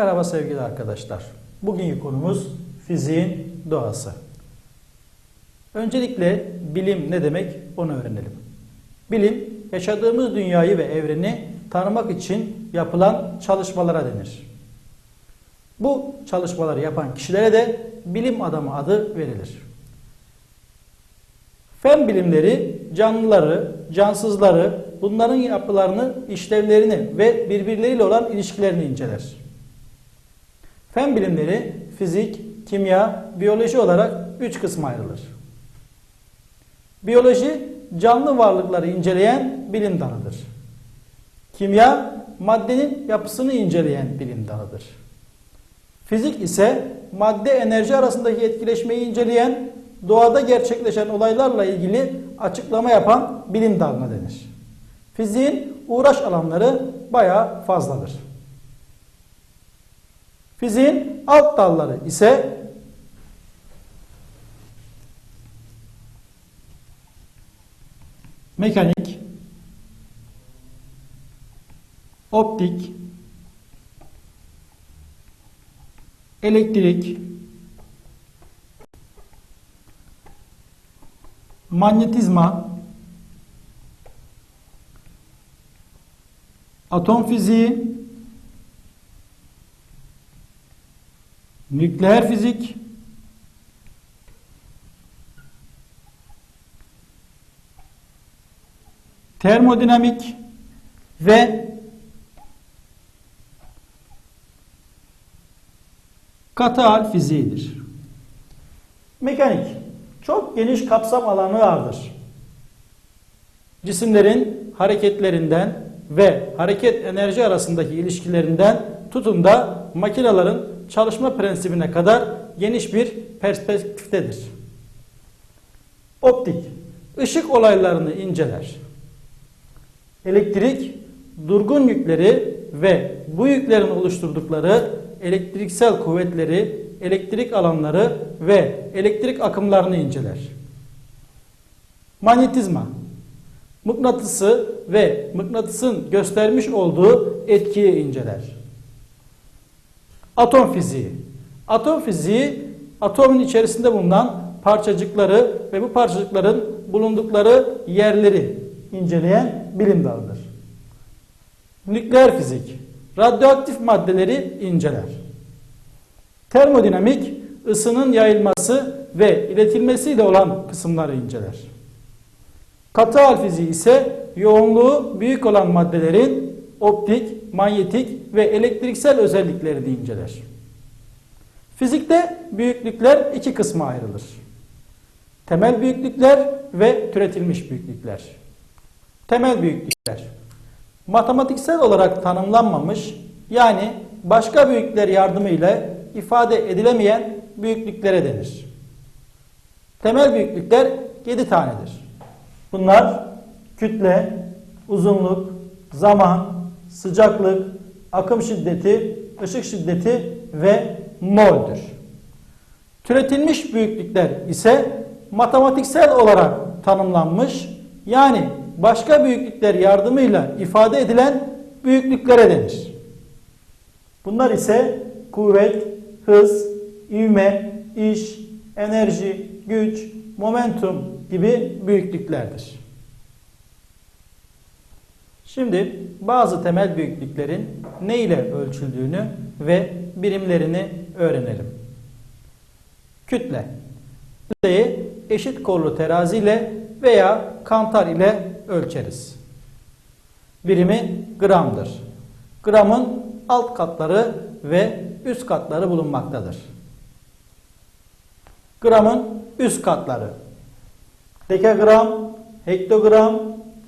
Merhaba sevgili arkadaşlar. Bugünkü konumuz fiziğin doğası. Öncelikle bilim ne demek onu öğrenelim. Bilim, yaşadığımız dünyayı ve evreni tanımak için yapılan çalışmalara denir. Bu çalışmaları yapan kişilere de bilim adamı adı verilir. Fen bilimleri canlıları, cansızları, bunların yapılarını, işlevlerini ve birbirleriyle olan ilişkilerini inceler. Fen bilimleri fizik, kimya, biyoloji olarak üç kısma ayrılır. Biyoloji canlı varlıkları inceleyen bilim dalıdır. Kimya maddenin yapısını inceleyen bilim dalıdır. Fizik ise madde enerji arasındaki etkileşmeyi inceleyen doğada gerçekleşen olaylarla ilgili açıklama yapan bilim dalına denir. Fiziğin uğraş alanları bayağı fazladır. Fiziğin alt dalları ise mekanik, optik, elektrik, manyetizma, atom fiziği, nükleer fizik, termodinamik ve katı hal fiziğidir. Mekanik çok geniş kapsam alanı vardır. Cisimlerin hareketlerinden ve hareket enerji arasındaki ilişkilerinden tutun da makinelerin çalışma prensibine kadar geniş bir perspektiftedir. Optik, ışık olaylarını inceler. Elektrik, durgun yükleri ve bu yüklerin oluşturdukları elektriksel kuvvetleri, elektrik alanları ve elektrik akımlarını inceler. Manyetizma, mıknatısı ve mıknatısın göstermiş olduğu etkiyi inceler. Atom fiziği, atom fiziği atomun içerisinde bulunan parçacıkları ve bu parçacıkların bulundukları yerleri inceleyen bilim dalıdır. Nükleer fizik, radyoaktif maddeleri inceler. Termodinamik, ısının yayılması ve iletilmesiyle olan kısımları inceler. Katı hal fiziği ise yoğunluğu büyük olan maddelerin optik, manyetik ve elektriksel özelliklerini inceler. Fizikte büyüklükler iki kısma ayrılır. Temel büyüklükler ve türetilmiş büyüklükler. Temel büyüklükler matematiksel olarak tanımlanmamış yani başka büyüklükler yardımıyla ifade edilemeyen büyüklüklere denir. Temel büyüklükler 7 tanedir. Bunlar kütle, uzunluk, zaman, sıcaklık, akım şiddeti, ışık şiddeti ve mol'dür. Türetilmiş büyüklükler ise matematiksel olarak tanımlanmış yani başka büyüklükler yardımıyla ifade edilen büyüklüklere denir. Bunlar ise kuvvet, hız, ivme, iş, enerji, güç, momentum gibi büyüklüklerdir. Şimdi bazı temel büyüklüklerin ne ile ölçüldüğünü ve birimlerini öğrenelim. Kütle. Kütleyi eşit kollu terazi ile veya kantar ile ölçeriz. Birimi gramdır. Gramın alt katları ve üst katları bulunmaktadır. Gramın üst katları dekagram, hektogram,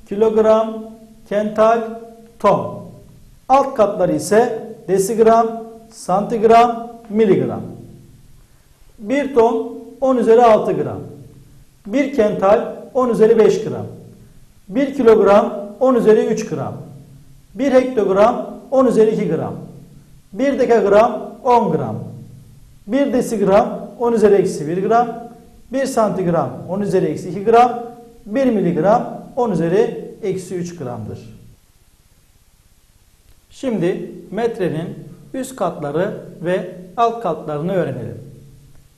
kilogram, kental, ton. Alt katları ise desigram, santigram, miligram. 1 ton 10 üzeri 6 gram. 1 kental 10 üzeri 5 gram. 1 kilogram 10 üzeri 3 gram. 1 hektogram 10 üzeri 2 gram. 1 dekagram 10 gram. 1 desigram 10 üzeri eksi 1 gram. 1 santigram 10 üzeri eksi 2 gram. 1 miligram 10 üzeri eksi 3 gramdır. Şimdi metrenin üst katları ve alt katlarını öğrenelim.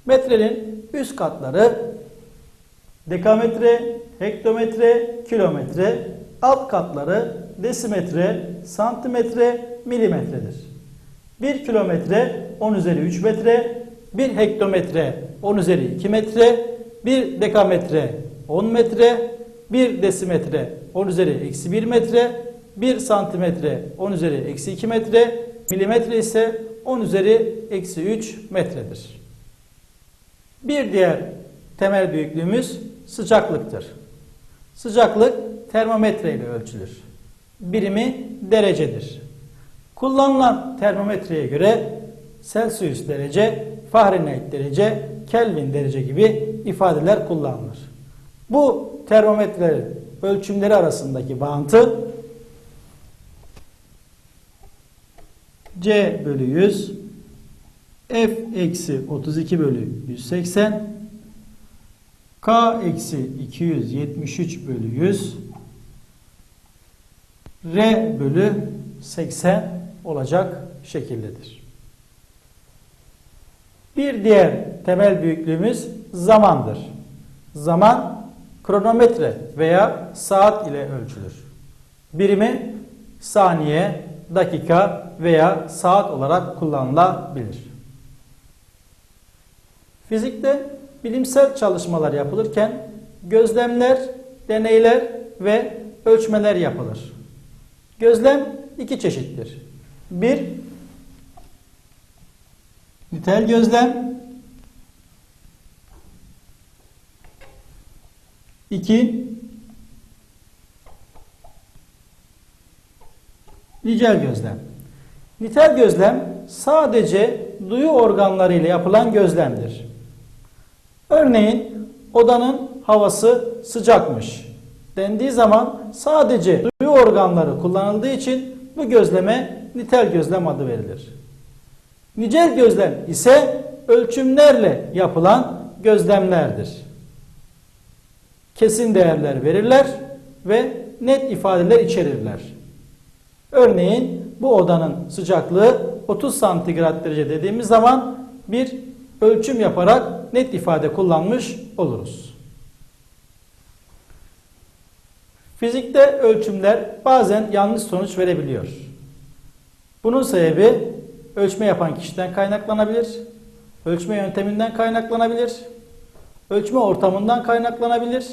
Metrenin üst katları dekametre, hektometre, kilometre, alt katları desimetre, santimetre, milimetredir. 1 kilometre 10 üzeri 3 metre, 1 hektometre 10 üzeri 2 metre, 1 dekametre 10 metre, 1 desimetre 10 üzeri eksi 1 metre, 1 santimetre 10 üzeri eksi 2 metre, milimetre ise 10 üzeri eksi 3 metredir. Bir diğer temel büyüklüğümüz sıcaklıktır. Sıcaklık termometre ile ölçülür. Birimi derecedir. Kullanılan termometreye göre Celsius derece, Fahrenheit derece, Kelvin derece gibi ifadeler kullanılır. Bu termometre ölçümleri arasındaki bağıntı C bölü 100 F eksi 32 bölü 180 K eksi 273 bölü 100 R bölü 80 olacak şekildedir. Bir diğer temel büyüklüğümüz zamandır. Zaman kronometre veya saat ile ölçülür. Birimi saniye, dakika veya saat olarak kullanılabilir. Fizikte bilimsel çalışmalar yapılırken gözlemler, deneyler ve ölçmeler yapılır. Gözlem iki çeşittir. Bir, nitel gözlem. İki, nicel gözlem. Nitel gözlem sadece duyu organları ile yapılan gözlemdir. Örneğin odanın havası sıcakmış dendiği zaman sadece duyu organları kullanıldığı için bu gözleme nitel gözlem adı verilir. Nicel gözlem ise ölçümlerle yapılan gözlemlerdir. Kesin değerler verirler ve net ifadeler içerirler. Örneğin bu odanın sıcaklığı 30 santigrat derece dediğimiz zaman bir ölçüm yaparak net ifade kullanmış oluruz. Fizikte ölçümler bazen yanlış sonuç verebiliyor. Bunun sebebi ölçme yapan kişiden kaynaklanabilir, ölçme yönteminden kaynaklanabilir, ölçme ortamından kaynaklanabilir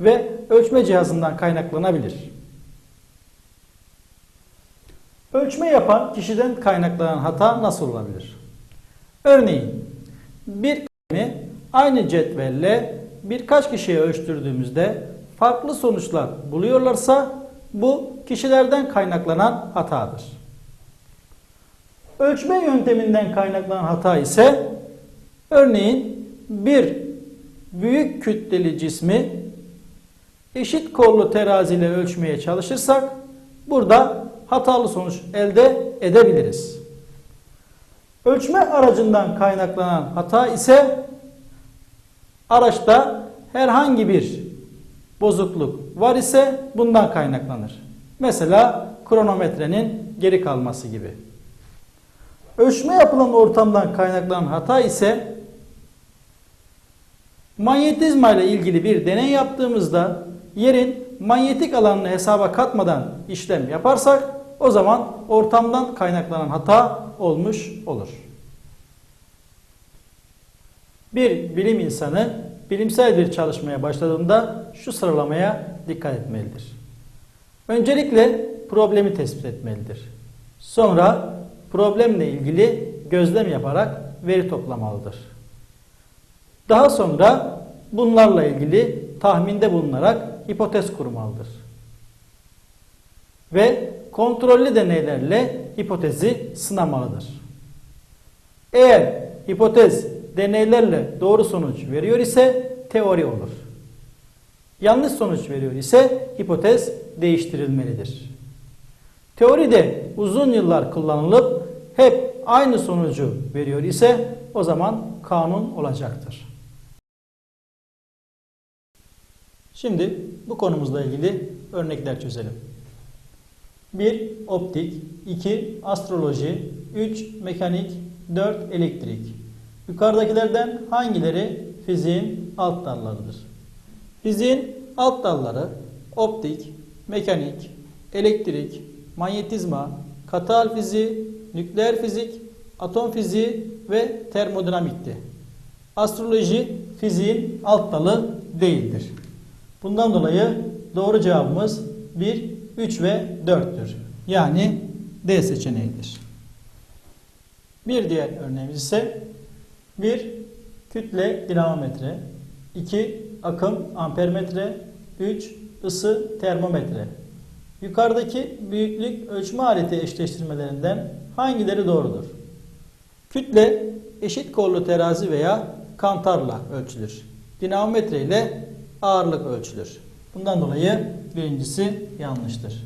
ve ölçme cihazından kaynaklanabilir. Ölçme yapan kişiden kaynaklanan hata nasıl olabilir? Örneğin bir kalemi aynı cetvelle birkaç kişiye ölçtürdüğümüzde farklı sonuçlar buluyorlarsa bu kişilerden kaynaklanan hatadır. Ölçme yönteminden kaynaklanan hata ise örneğin bir büyük kütleli cismi eşit kollu teraziyle ölçmeye çalışırsak burada hatalı sonuç elde edebiliriz. Ölçme aracından kaynaklanan hata ise araçta herhangi bir bozukluk var ise bundan kaynaklanır. Mesela kronometrenin geri kalması gibi. Ölçme yapılan ortamdan kaynaklanan hata ise manyetizma ile ilgili bir deney yaptığımızda yerin manyetik alanını hesaba katmadan işlem yaparsak o zaman ortamdan kaynaklanan hata olmuş olur. Bir bilim insanı bilimsel bir çalışmaya başladığında şu sıralamaya dikkat etmelidir. Öncelikle problemi tespit etmelidir. Sonra problemle ilgili gözlem yaparak veri toplamalıdır. Daha sonra bunlarla ilgili tahminde bulunarak hipotez kurmalıdır. Ve kontrollü deneylerle hipotezi sınamalıdır. Eğer hipotez deneylerle doğru sonuç veriyor ise teori olur. Yanlış sonuç veriyor ise hipotez değiştirilmelidir. Teori de uzun yıllar kullanılıp hep aynı sonucu veriyor ise o zaman kanun olacaktır. Şimdi bu konumuzla ilgili örnekler çözelim. 1. Optik 2. Astroloji 3 mekanik, 4 elektrik. Yukarıdakilerden hangileri fiziğin alt dallarıdır? Fiziğin alt dalları optik, mekanik, elektrik, manyetizma, katal fiziği, nükleer fizik, atom fiziği ve termodinamikti. Astroloji fiziğin alt dalı değildir. Bundan dolayı doğru cevabımız 1, 3 ve 4'tür. Yani D seçeneğidir. Bir diğer örneğimiz ise 1 kütle dinamometre, 2 akım ampermetre, 3 ısı termometre. Yukarıdaki büyüklük ölçme aleti eşleştirmelerinden hangileri doğrudur? Kütle eşit kollu terazi veya kantarla ölçülür. Dinamometre ile ağırlık ölçülür. Bundan dolayı birincisi yanlıştır.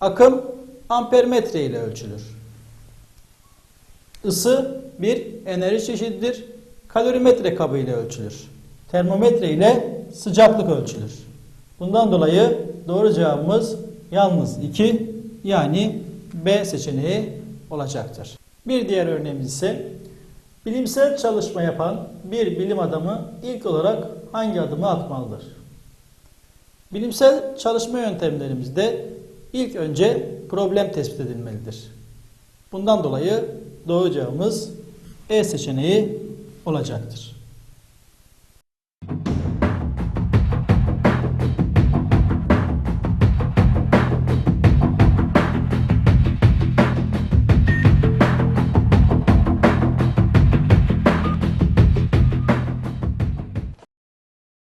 Akım ampermetre ile ölçülür. Isı bir enerji çeşididir. Kalorimetre kabı ile ölçülür. Termometre ile sıcaklık ölçülür. Bundan dolayı doğru cevabımız yalnız 2 yani B seçeneği olacaktır. Bir diğer örneğimiz ise bilimsel çalışma yapan bir bilim adamı ilk olarak hangi adımı atmalıdır? Bilimsel çalışma yöntemlerimizde ilk önce problem tespit edilmelidir. Bundan dolayı doğru cevabımız E seçeneği olacaktır.